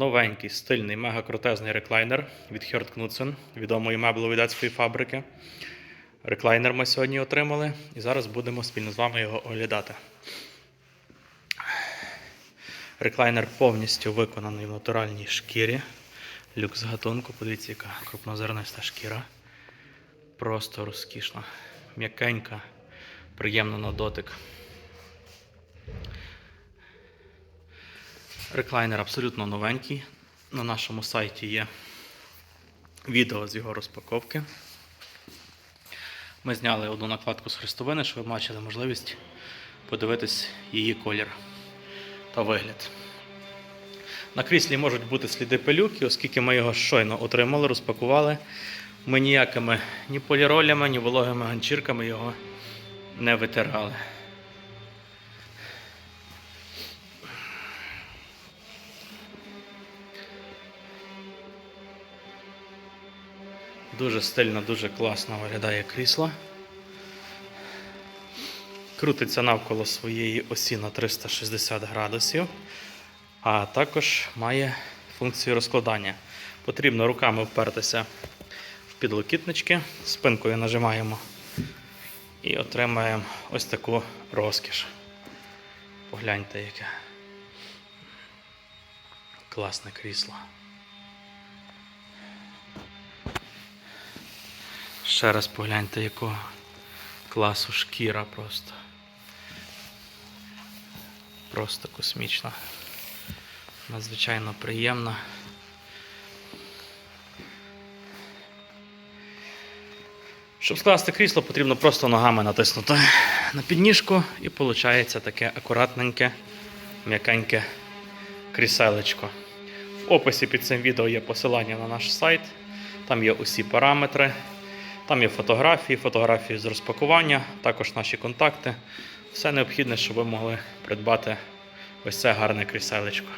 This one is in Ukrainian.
Новенький, стильний, мега крутезний реклайнер від Hjort Knudsen, відомої меблевої датської фабрики. Реклайнер ми сьогодні отримали і зараз будемо спільно з вами його оглядати. Реклайнер повністю виконаний в натуральній шкірі. Люкс гатунку, подивіться, яка крупнозерниста шкіра. Просто розкішна, м'якенька, приємна на дотик. Реклайнер абсолютно новенький. На нашому сайті є відео з його розпаковки. Ми зняли одну накладку з хрестовини, щоб ви бачили можливість подивитись її колір та вигляд. На кріслі можуть бути сліди пилюки, оскільки ми його щойно отримали, розпакували. Ми ніякими ні поліролями, ні вологими ганчірками його не витирали. Дуже стильно, дуже класно виглядає крісло. Крутиться навколо своєї осі на 360 градусів, а також має функцію розкладання. Потрібно руками впертися в підлокітнички, спинкою нажимаємо і отримаємо ось таку розкіш. Погляньте, яке класне крісло. Ще раз погляньте, якого класу шкіра просто. Просто космічна. Надзвичайно приємна. Щоб скласти крісло, потрібно просто ногами натиснути на підніжку і виходить таке акуратненьке, м'якеньке кріселечко. В описі під цим відео є посилання на наш сайт, там є усі параметри. Там є фотографії, фотографії з розпакування, також наші контакти. Все необхідне, щоб ви могли придбати ось це гарне кріселечко.